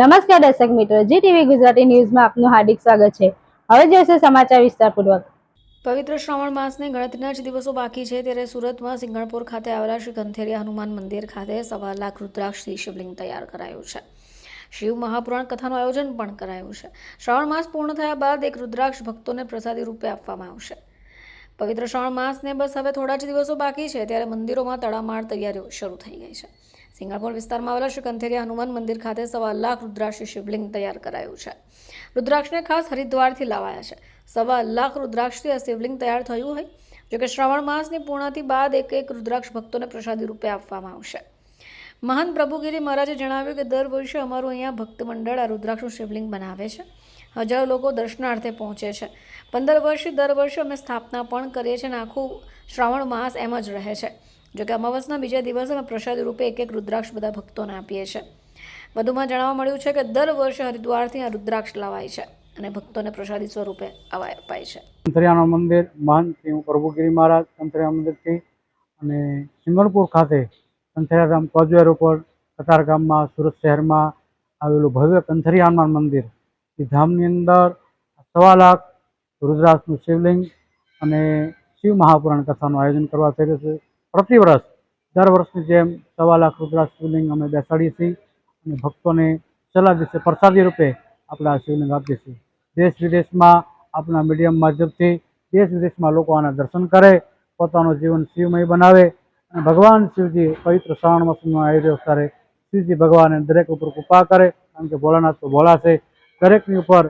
નમસ્કાર દર્શક મિત્રો જી ટીવી ગુજરાતી ન્યૂઝમાં આપનું હાર્દિક સ્વાગત છે. હવે જોઈશે સમાચાર વિસ્તારપૂર્વક. પવિત્ર શ્રાવણ માસને ગણતરીના જ દિવસો બાકી છે, ત્યારે સુરતમાં સિંગણપુર ખાતે આવેલા શ્રી કંથેરિયા હનુમાન મંદિર ખાતે સવા લાખ રુદ્રાક્ષથી શિવલિંગ તૈયાર કરાયું છે. શિવ મહાપુરાણ કથાનું આયોજન પણ કરાયું છે. શ્રાવણ માસ પૂર્ણ થયા બાદ એક રુદ્રાક્ષ ભક્તોને પ્રસાદી રૂપે આપવામાં આવશે. પવિત્ર શ્રાવણ માસને બસ હવે થોડા જ દિવસો બાકી છે, ત્યારે મંદિરોમાં તડામાર તૈયારીઓ શરૂ થઈ ગઈ છે. સિંગાપોર વિસ્તારમાં આવેલા શ્રી કંથેરિયા હનુમાન મંદિર ખાતે સવા લાખ રુદ્રાક્ષ શિવલિંગ તૈયાર કરાયું છે. રુદ્રાક્ષને ખાસ હરિદ્વારથી લાવાયા છે. સવા લાખ રુદ્રાક્ષથી આ શિવલિંગ તૈયાર થયું હોય, જોકે શ્રાવણ માસની પૂર્ણતિ બાદ એક એક રુદ્રાક્ષ ભક્તોને પ્રસાદી રૂપે આપવામાં આવશે. મહાન પ્રભુગીરી મહારાજે જણાવ્યું કે દર વર્ષે અમારું અહીંયા ભક્ત મંડળ આ રુદ્રાક્ષનું શિવલિંગ બનાવે છે. હજારો લોકો દર્શનાર્થે પહોંચે છે. પંદર વર્ષથી દર વર્ષે અમે સ્થાપના પણ કરીએ છીએ અને આખું શ્રાવણ માસ એમ જ રહે છે. જોકે અમાવસના બીજા દિવસે અમે પ્રસાદી રૂપે એક એક રુદ્રાક્ષ બધા ભક્તોને આપીએ છીએ. વધુમાં જાણવા મળ્યું છે કે દર વર્ષે હરિદ્વારથી આ રુદ્રાક્ષ લાવાય છે અને ભક્તોને પ્રસાદી સ્વરૂપે અવાય અપાય છે. અંતરિયાનું મંદિર, મહાન પ્રભુગીરી મહારાજ અંતરિયા મંદિરથી અને સિંગણપુર ખાતે કંથરિયા કોજવેર ઉપર કતાર ગામમાં, સુરત શહેરમાં આવેલું ભવ્ય કંથરિયા હનુમાન મંદિર. એ ધામની અંદર સવા લાખ રુદ્રાસનું શિવલિંગ અને શિવ મહાપુરાણ કથાનું આયોજન કરવા થઈ રહ્યું છે. પ્રતિ વર્ષ દર વર્ષની જેમ સવા લાખ રુદ્રાસ શિવલિંગ અમે બેસાડીએ છીએ અને ભક્તોને છેલ્લા દિવસે પ્રસાદી રૂપે આપણે આ શિવલિંગ આપીએ છીએ. દેશ વિદેશમાં આપણા મીડિયમ માધ્યમથી દેશ વિદેશમાં લોકો આના દર્શન કરે, પોતાનું જીવન શિવમય બનાવે અને ભગવાન શિવજી પવિત્ર શ્રાવણ માસમાં આવી રહ્યો ત્યારે શિવજી ભગવાને દરેક ઉપર કૃપા કરે, કારણ કે ભોળાનાથ તો ભોળા છે. દરેકની ઉપર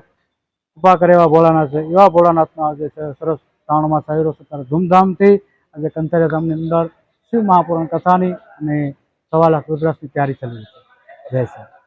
કૃપા કરે એવા ભોળાનાથ. છે એવા ભોળાનાથનો આજે સરસ શ્રાવણ માસ આવી છે. ત્યારે ધૂમધામથી આજે કંથરિયા ધામની અંદર શિવ મહાપુરાણ કથાની અને સવા લાખ રુદ્રાસની તૈયારી ચાલી છે. જય શ્રી